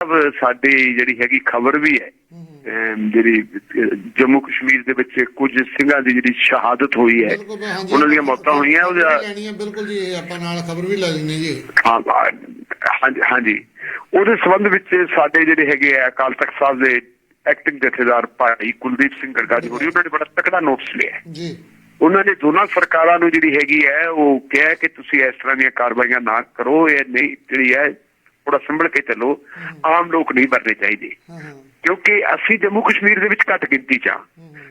ਸਾਹਿਬ ਸਾਡੀ ਜਿਹੜੀ ਹੈਗੀ ਖਬਰ ਵੀ ਹੈ। ਜਿਹੜੀ ਜੰਮੂ ਕਸ਼ਮੀਰ ਦੇ ਵਿੱਚ ਕੁਝ ਸਿੰਘਾਂ ਦੀ ਜਿਹੜੀ ਸ਼ਹਾਦਤ ਹੋਈ ਹੈ ਉਹਨਾਂ ਦੀਆਂ ਮੌਤਾਂ ਹੋਈਆਂ ਉਹਦਾ ਲੈਣੀ ਹੈ ਬਿਲਕੁਲ ਜੀ ਇਹ ਆਪਾਂ ਨਾਲ ਖਬਰ ਵੀ ਲੈ ਲੈਣੀ ਜੀ। ਹਾਂ ਹਾਂਜੀ ਹਾਂਜੀ। ਉਹਦੇ ਸੰਬੰਧ ਵਿੱਚ ਸਾਡੇ ਜਿਹੜੇ ਹੈਗੇ ਆ ਅਕਾਲ ਤਖਤ ਸਾਹਿਬ ਦੇ ਐਕਟਿੰਗ ਜਥੇਦਾਰ ਭਾਈ ਕੁਲਦੀਪ ਸਿੰਘ ਗਰਗਾਜੀ ਹੋਰੀ ਉਹਨਾਂ ਨੇ ਬੜਾ ਤਕੜਾ ਨੋਟਿਸ ਲਿਆ ਜੀ। ਉਹਨਾਂ ਨੇ ਦੋਨਾਂ ਸਰਕਾਰਾਂ ਨੂੰ ਜਿਹੜੀ ਹੈਗੀ ਹੈ ਉਹ ਕਿਹਾ ਕਿ ਤੁਸੀਂ ਇਸ ਤਰ੍ਹਾਂ ਦੀਆਂ ਕਾਰਵਾਈਆਂ ਨਾ ਕਰੋ ਇਹ ਨਹੀਂ ਜਿਹੜੀ ਹੈ ਥੋੜਾ ਸੰਭਲ ਕੇ ਚੱਲੋ ਆਮ ਲੋਕ ਨਹੀਂ ਮਰਨੇ ਚਾਹੀਦੇ। ਕਿਉਂਕਿ ਅਸੀਂ ਜੰਮੂ ਕਸ਼ਮੀਰ ਦੇ ਵਿੱਚ ਘੱਟ ਗਿਣਤੀ ਚ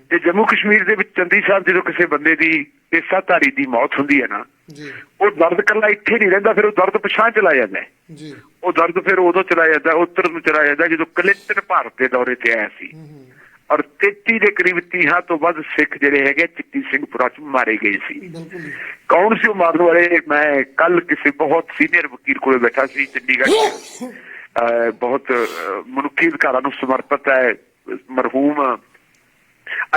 ਤੇ ਜੰਮੂ ਕਸ਼ਮੀਰ ਦੇ ਵਿੱਚ ਚੰਦੀ ਸਾਹਿਬ ਜਦੋਂ ਕਿਸੇ ਬੰਦੇ ਦੀ ਪੇਸ਼ਾਧਾਰੀ ਦੀ ਮੌਤ ਹੁੰਦੀ ਹੈ ਨਾ ਜੀ। ਉਹ ਦਰਦ ਕੱਲਾ ਇੱਥੇ ਨਹੀਂ ਰਹਿੰਦਾ ਫਿਰ ਉਹ ਦਰਦ ਪਛਾਣ ਚਲਾ ਜਾਂਦਾ ਜੀ। ਉਹ ਦਰਦ ਫਿਰ ਉਦੋਂ ਚਲਾ ਜਾਂਦਾ ਉੱਤਰ ਨੂੰ ਚਲਾ ਜਾਂਦਾ ਜਦੋਂ ਕਲਿੰਟਨ ਭਾਰਤ ਦੇ ਦੌਰੇ ਤੇ ਆਇਆ ਸੀ। ਔਰ 33 ਦੇ ਕਰੀਬ 30 ਤੋਂ ਵੱਧ ਸਿੱਖ ਜਿਹੜੇ ਹੈਗੇ ਚਿੱਟੀ ਸਿੰਘਪੁਰਾ ਚ ਮਾਰੇ ਗਏ ਸੀ। ਕੌਣ ਸੀ ਉਹ ਮਾਰਨ ਵਾਲੇ? ਮੈਂ ਕੱਲ ਕਿਸੇ ਬਹੁਤ ਸੀਨੀਅਰ ਵਕੀਲ ਕੋਲੇ ਬੈਠਾ ਸੀ ਚੰਡੀਗੜ੍ਹ ਬਹੁਤ ਮਨੁੱਖੀ ਅਧਿਕਾਰਾਂ ਨੂੰ ਸਮਰਪਿਤ ਹੈ ਮਰਹੂਮ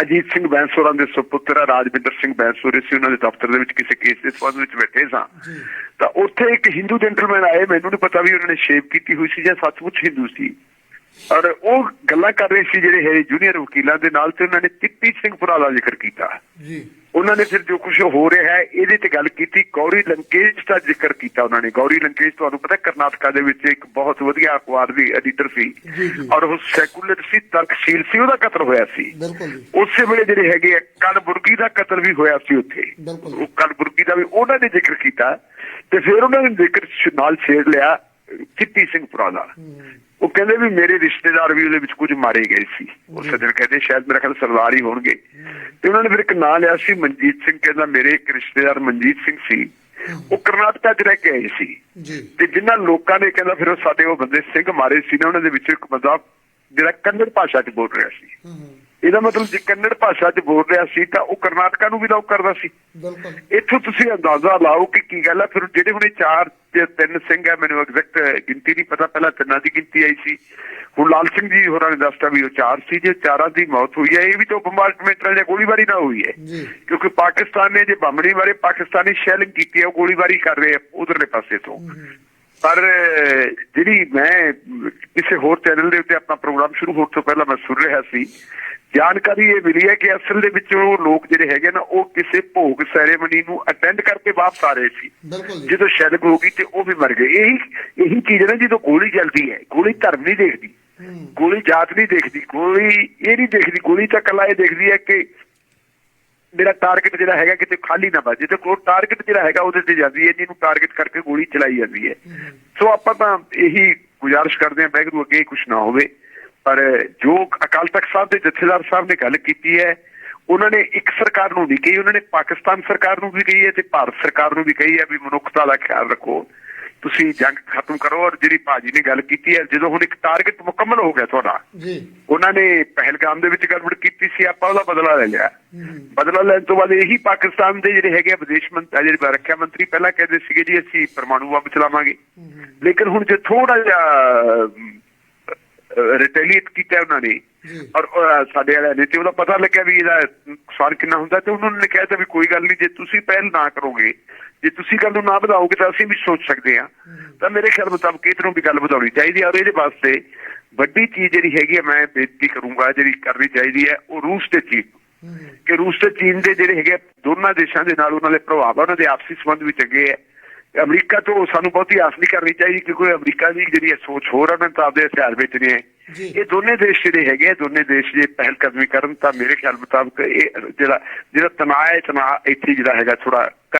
ਅਜੀਤ ਸਿੰਘ ਬੈਂਸੋਰਾਂ ਦੇ ਸੁਪੁੱਤਰ ਰਾਜਵਿੰਦਰ ਸਿੰਘ ਬੈਂਸੋਰੇ ਸੀ ਉਹਨਾਂ ਦੇ ਦਫ਼ਤਰ ਦੇ ਵਿੱਚ ਕਿਸੇ ਕੇਸ ਦੇ ਸੰਬੰਧ ਵਿੱਚ ਬੈਠੇ ਸਾਂ। ਤਾਂ ਉੱਥੇ ਇੱਕ ਹਿੰਦੂ ਜੈਂਟਲਮੈਨ ਆਏ ਮੈਨੂੰ ਨਹੀਂ ਪਤਾ ਵੀ ਉਹਨਾਂ ਨੇ ਸ਼ੇਵ ਕੀਤੀ ਹੋਈ ਸੀ ਜਾਂ ਸੱਚਮੁੱਚ ਹਿੰਦੂ ਸੀ। ਔਰ ਉਹ ਗੱਲਾਂ ਕਰ ਰਹੇ ਸੀ ਜਿਹੜੇ ਹੈ ਜੂਨੀਅਰ ਵਕੀਲਾਂ ਦੇ ਨਾਲ ਤੇ ਉਹਨਾਂ ਨੇ ਚਿੱਟੀ ਸਿੰਘਪੁਰਾ ਦਾ ਜ਼ਿਕਰ ਕੀਤਾ। ਜੀ। ਉਹਨਾਂ ਨੇ ਫਿਰ ਜੋ ਕੁਝ ਹੋ ਰਿਹਾ ਹੈ ਇਹਦੇ ਤੇ ਗੱਲ ਕੀਤੀ ਗੌਰੀ ਲੰਕੇਸ਼ ਦਾ ਜ਼ਿਕਰ ਕੀਤਾ ਉਹਨਾਂ ਨੇ। ਗੌਰੀ ਲੰਕੇਸ਼ ਤੁਹਾਨੂੰ ਪਤਾ ਕਰਨਾਟਕਾ ਦੇ ਵਿੱਚ ਇੱਕ ਬਹੁਤ ਵਧੀਆ ਅਖਬਾਰ ਦੀ ਐਡੀਟਰ ਸੀ। ਔਰ ਉਹ ਸੈਕੂਲਰ ਸੀ ਤਰਕਸ਼ੀਲ ਸੀ ਉਹਦਾ ਕਤਲ ਹੋਇਆ ਸੀ। ਉਸੇ ਵੇਲੇ ਜਿਹੜੇ ਹੈਗੇ ਆ ਕਲਬੁਰਗੀ ਦਾ ਕਤਲ ਵੀ ਹੋਇਆ ਸੀ ਉੱਥੇ। ਉਹ ਕਲਬੁਰਗੀ ਦਾ ਵੀ ਉਹਨਾਂ ਨੇ ਜ਼ਿਕਰ ਕੀਤਾ ਤੇ ਫਿਰ ਉਹਨਾਂ ਨੇ ਜ਼ਿਕਰ ਨਾਲ ਛੇੜ ਲਿਆ ਸਿੰਘਪੁਰਾ ਦਾ। ਹੂੰ। ਉਹ ਕਹਿੰਦੇ ਵੀ ਮੇਰੇ ਰਿਸ਼ਤੇਦਾਰ ਵੀ ਉਹਦੇ ਵਿੱਚ ਕੁਝ ਮਾਰੇ ਗਏ ਸੀ। ਉਹ ਸੱਜਣ ਕਹਿੰਦੇ ਸ਼ਾਇਦ ਮੇਰਾ ਖਿਆਲ ਸਰਦਾਰ ਹੀ ਹੋਣਗੇ। ਤੇ ਉਹਨਾਂ ਨੇ ਫਿਰ ਇੱਕ ਨਾਂ ਲਿਆ ਸੀ ਮਨਜੀਤ ਸਿੰਘ ਕਹਿੰਦਾ ਮੇਰੇ ਇੱਕ ਰਿਸ਼ਤੇਦਾਰ ਮਨਜੀਤ ਸਿੰਘ ਸੀ। ਉਹ ਕਰਨਾਟਕਾ 'ਚ ਰਹਿ ਕੇ ਆਏ ਸੀ। ਤੇ ਜਿਨ੍ਹਾਂ ਲੋਕਾਂ ਨੇ ਕਹਿੰਦਾ ਫਿਰ ਉਹ ਸਾਡੇ ਉਹ ਬੰਦੇ ਸਿੰਘ ਮਾਰੇ ਸੀ ਨਾ ਉਹਨਾਂ ਦੇ ਵਿੱਚ ਇੱਕ ਬੰਦਾ ਜਿਹੜਾ ਕੰਨੜ ਭਾਸ਼ਾ 'ਚ ਬੋਲ ਰਿਹਾ ਸੀ। ਇਹਦਾ ਮਤਲਬ ਜੇ ਕੰਨੜ ਭਾਸ਼ਾ 'ਚ ਬੋਲ ਰਿਹਾ ਸੀ ਤਾਂ ਉਹ ਕਰਨਾਟਕਾ ਨੂੰ ਵੀ ਲਾਉ ਕਰਦਾ ਸੀ। ਬਿਲਕੁਲ। ਇੱਥੋਂ ਤੁਸੀਂ ਅੰਦਾਜ਼ਾ ਲਾਓ ਕਿ ਕੀ ਗੱਲ ਹੈ ਫਿਰ ਜਿਹੜੇ ਹੁਣੇ ਚਾਰ ਤੇ ਤਿੰਨ ਸਿੰਘ ਹੈ ਮੈਨੂੰ ਐਗਜ਼ੈਕਟ ਗਿਣਤੀ ਨਹੀਂ ਪਤਾ ਪਹਿਲਾਂ ਤਿੰਨਾਂ ਦੀ ਗਿਣਤੀ ਆਈ ਸੀ। ਹੁਣ ਲਾਲ ਸਿੰਘ ਜੀ ਹੋਰਾਂ ਨੇ ਦੱਸਤਾ ਵੀ ਉਹ ਚਾਰ ਸੀ ਜੇ ਚਾਰਾਂ ਦੀ ਮੌਤ ਹੋਈ ਹੈ ਇਹ ਵੀ ਤਾਂ ਬੰਬਾਰਟਮੈਂਟ ਨਾਲ ਜਾਂ ਗੋਲੀਬਾਰੀ ਨਾਲ ਹੋਈ ਹੈ। ਕਿਉਂਕਿ ਪਾਕਿਸਤਾਨ ਨੇ ਜੇ ਬੰਬਣੀ ਮਾਰੇ ਪਾਕਿਸਤਾਨੀ ਸ਼ੈਲਿੰਗ ਕੀਤੀ ਹੈ ਉਹ ਗੋਲੀਬਾਰੀ ਕਰ ਰਹੇ ਆ ਉਧਰਲੇ ਪਾਸੇ ਤੋਂ। ਪਰ ਜਿਹੜੀ ਮੈਂ ਕਿਸੇ ਹੋਰ ਚੈਨਲ ਦੇ ਉੱਤੇ ਆਪਣਾ ਪ੍ਰੋਗਰਾਮ ਸ਼ੁਰੂ ਹੋਣ ਤੋਂ ਪਹਿਲਾਂ ਮੈਂ ਸੁਣ ਰਿਹਾ ਸੀ ਜਾਣਕਾਰੀ ਇਹ ਮਿਲੀ ਹੈ ਕਿ ਅਸਲ ਦੇ ਵਿੱਚ ਉਹ ਲੋਕ ਜਿਹੜੇ ਹੈਗੇ ਨਾ ਉਹ ਕਿਸੇ ਭੋਗ ਸੈਰੇਮਨੀ ਨੂੰ ਅਟੈਂਡ ਕਰਕੇ ਵਾਪਸ ਆ ਰਹੇ ਸੀ। ਜਦੋਂ ਸ਼ੈਲਿੰਗ ਹੋ ਗਈ ਤੇ ਉਹ ਵੀ ਮਰ ਗਏ। ਇਹੀ ਇਹੀ ਚੀਜ਼ ਹੈ ਨਾ ਜਦੋਂ ਗੋਲੀ ਚੱਲਦੀ ਹੈ ਗੋਲੀ ਧਰਮ ਨਹੀਂ ਦੇਖਦੀ। ਗੋਲੀ ਜਾਤ ਨਹੀਂ ਦੇਖਦੀ ਗੋਲੀ ਇਹ ਨਹੀਂ ਦੇਖਦੀ ਗੋਲੀ ਤਾਂ ਕੱਲਾ ਇਹ ਦੇਖਦੀ ਹੈ ਕਿ ਮੇਰਾ ਟਾਰਗੇਟ ਜਿਹੜਾ ਹੈਗਾ ਕਿਤੇ ਖਾਲੀ ਨਾ ਵੱਜੇ ਤੇ ਕੋਈ ਟਾਰਗੇਟ ਜਿਹੜਾ ਹੈਗਾ ਉਹਦੇ ਤੇ ਜਾਂਦੀ ਹੈ ਜਿਹਨੂੰ ਟਾਰਗੇਟ ਕਰਕੇ ਗੋਲੀ ਚਲਾਈ ਜਾਂਦੀ ਹੈ। ਸੋ ਆਪਾਂ ਤਾਂ ਇਹੀ ਗੁਜ਼ਾਰਿਸ਼ ਕਰਦੇ ਹਾਂ ਬੈਗਰੂ ਅੱਗੇ ਕੁਝ ਨਾ ਹੋਵੇ। ਪਰ ਜੋ ਅਕਾਲ ਤਖਤ ਸਾਹਿਬ ਦੇ ਜਥੇਦਾਰ ਸਾਹਿਬ ਨੇ ਗੱਲ ਕੀਤੀ ਹੈ ਉਹਨਾਂ ਨੇ ਇੱਕ ਸਰਕਾਰ ਨੂੰ ਨਹੀਂ ਕਹੀ ਉਹਨਾਂ ਨੇ ਪਾਕਿਸਤਾਨ ਸਰਕਾਰ ਨੂੰ ਵੀ ਕਹੀ ਹੈ ਤੇ ਭਾਰਤ ਸਰਕਾਰ ਨੂੰ ਵੀ ਕਹੀ ਹੈ ਵੀ ਮਨੁੱਖਤਾ ਦਾ ਖਿਆਲ ਰੱਖੋ। ਤੁਸੀਂ ਜੰਗ ਖਤਮ ਕਰੋ ਔਰ ਜਿਹੜੀ ਭਾਜੀ ਨੇ ਗੱਲ ਕੀਤੀ ਹੈ ਜਦੋਂ ਹੁਣ ਇੱਕ ਟਾਰਗੇਟ ਮੁਕੰਮਲ ਹੋ ਗਿਆ ਤੁਹਾਡਾ ਜੀ। ਉਹਨਾਂ ਨੇ ਪਹਿਲਗਾਮ ਦੇ ਵਿੱਚ ਗੜਬੜ ਕੀਤੀ ਸੀ ਆਪਾਂ ਉਹਦਾ ਬਦਲਾ ਲੈ ਲਿਆ। ਬਦਲਾ ਲੈਣ ਤੋਂ ਬਾਅਦ ਇਹੀ ਪਾਕਿਸਤਾਨ ਦੇ ਜਿਹੜੇ ਹੈਗੇ ਆ ਵਿਦੇਸ਼ ਮੰਤਰੀ ਜਿਹੜੇ ਰੱਖਿਆ ਮੰਤਰੀ ਪਹਿਲਾਂ ਕਹਿੰਦੇ ਸੀਗੇ ਜੀ ਅਸੀਂ ਪਰਮਾਣੂ ਬੰਬ ਚਲਾਵਾਂਗੇ ਲੇਕਿਨ ਹੁਣ ਜੇ ਥੋੜਾ ਜਿਹਾ ਰਿਟੈਲੀਏਟ ਕੀਤਾ ਉਹਨਾਂ ਨੇ। ਔਰ ਸਾਡੇ ਵਾਲਿਆਂ ਨੇ ਤੇ ਉਹਦਾ ਪਤਾ ਲੱਗਿਆ ਵੀ ਇਹਦਾ ਨੁਕਸਾਨ ਕਿੰਨਾ ਹੁੰਦਾ ਤੇ ਉਹਨਾਂ ਨੇ ਕਿਹਾ ਤਾਂ ਵੀ ਕੋਈ ਗੱਲ ਨਹੀਂ ਜੇ ਤੁਸੀਂ ਪਹਿਲ ਨਾ ਕਰੋਗੇ ਜੇ ਤੁਸੀਂ ਗੱਲ ਨੂੰ ਨਾ ਵਧਾਓਗੇ ਤਾਂ ਅਸੀਂ ਵੀ ਸੋਚ ਸਕਦੇ ਹਾਂ। ਤਾਂ ਮੇਰੇ ਖਿਆਲ ਮੁਤਾਬਕ ਇਹਨੂੰ ਵੀ ਗੱਲ ਵਧਾਉਣੀ ਚਾਹੀਦੀ ਹੈ ਔਰ ਇਹਦੇ ਵਾਸਤੇ ਵੱਡੀ ਚੀਜ਼ ਜਿਹੜੀ ਹੈਗੀ ਹੈ ਮੈਂ ਬੇਨਤੀ ਕਰੂੰਗਾ ਜਿਹੜੀ ਕਰਨੀ ਚਾਹੀਦੀ ਹੈ ਉਹ ਰੂਸ ਤੇ ਚੀਨ। ਕਿ ਰੂਸ ਤੇ ਚੀਨ ਦੇ ਜਿਹੜੇ ਹੈਗੇ ਦੋਨਾਂ ਦੇਸ਼ਾਂ ਦੇ ਨਾਲ ਉਹਨਾਂ ਦੇ ਪ੍ਰਭਾਵ ਉਹਨਾਂ ਦੇ ਆਪਸੀ ਸੰਬੰਧ ਵੀ ਚੰਗੇ ਹੈ ਅਮਰੀਕਾ ਤੋਂ ਸਾਨੂੰ ਬਹੁਤੀ ਆਸ ਨਹੀਂ ਕਰਨੀ ਚਾਹੀਦੀ ਕਿਉਂਕਿ ਅਮਰੀਕਾ ਦੀ ਜਿਹੜੀ ਇਹ ਸੋਚ ਹੋਰ ਉਹਨਾਂ ਤਾਂ ਆਪਦੇ ਹਥਿਆਰ ਹੈ ਜੀ। ਇਹ ਦੋਨੇ ਦੇਸ਼ ਜਿਹੜੇ ਹੈਗੇ ਆ, ਦੋਨੇ ਦੇਸ਼ ਜੇ ਪਹਿਲ ਕਦਮੀ ਕਰਨ ਤਾਂ ਮੇਰੇ ਖਿਆਲ ਮੁਤਾਬਕ ਇਹ ਜਿਹੜਾ ਜਿਹੜਾ ਤਣਾਅ ਹੈ ਤਣਾਅ ਇੱਥੇ ਜਿਹੜਾ ਹੈਗਾ ਥੋੜਾ